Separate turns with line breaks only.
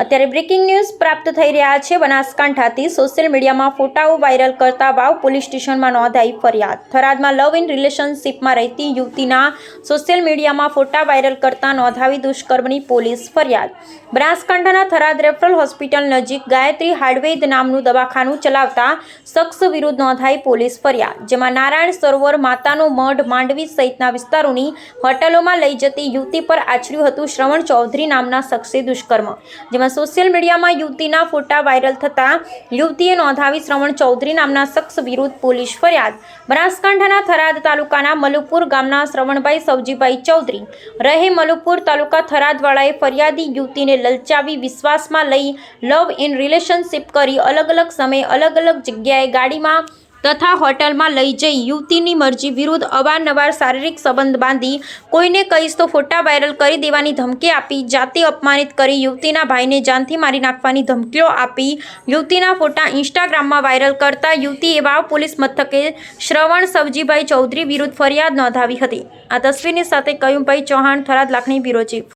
અત્યારે breaking news પ્રાપ્ત થઈ રહ્યા છે. બનાસકાંઠાથી સોશિયલ મીડિયામાં ફોટાઓ વાયરલ કરતા વાવ પોલીસ સ્ટેશનમાં નોંધાઈ ફરિયાદ. થરાદમાં લવ ઇન રિલેશનશિપમાં રહેતી યુવતીના સોશિયલ મીડિયામાં ફોટા વાયરલ કરતા નોંધાવી દુષ્કર્મની પોલીસ ફરિયાદ. બનાસકાંઠાના થરાદ રેફરલ હોસ્પિટલ નજીક ગાયત્રી હાર્ડવેદ નામનું દવાખાનું ચલાવતા શખ્સ વિરુદ્ધ નોંધાઈ પોલીસ ફરિયાદ, જેમાં નારાયણ સરોવર માતાનો મઢ માંડવી સહિતના વિસ્તારોની હોટલોમાં લઈ જતી યુવતી પર આચર્યું હતું શ્રવણ ચૌધરી નામના શખ્સે દુષ્કર્મ, જેમાં સોશિયલ મીડિયામાં યુવતીના ફોટા વાયરલ થતા યુવતીએ નોંધાવી શ્રવણ ચૌધરી નામના શખ્સ વિરુદ્ધ પોલીસ ફરિયાદ. બનાસકાંઠાના થરાદ તાલુકાના મલુપુર ગામના શ્રવણભાઈ સવજીભાઈ ચૌધરી રહે મલુપુર તાલુકા થરાદવાળાએ ફરિયાદી યુવતીને લલચાવી વિશ્વાસમાં લઈ લવ ઇન રિલેશનશિપ કરી અલગ અલગ સમયે અલગ અલગ જગ્યાએ ગાડીમાં તથા હોટલમાં લઈ જઈ યુવતીની મરજી વિરુદ્ધ અવારનવાર શારીરિક સંબંધ બાંધી કોઈને કહીશ તો ફોટા વાયરલ કરી દેવાની ધમકી આપી. જાતિ અપમાનિત કરી યુવતીના ભાઈને જાનથી મારી નાખવાની ધમકીઓ આપી. યુવતીના ફોટા ઇન્સ્ટાગ્રામમાં વાયરલ કરતા યુવતીએ વાવ પોલીસ મથકે શ્રવણ સવજીભાઈ ચૌધરી વિરુદ્ધ ફરિયાદ નોંધાવી હતી. આ તસવીરની સાથે કયુંભાઈ ચૌહાણ, થરાદ લાખણી, બ્યુરો ચીફ.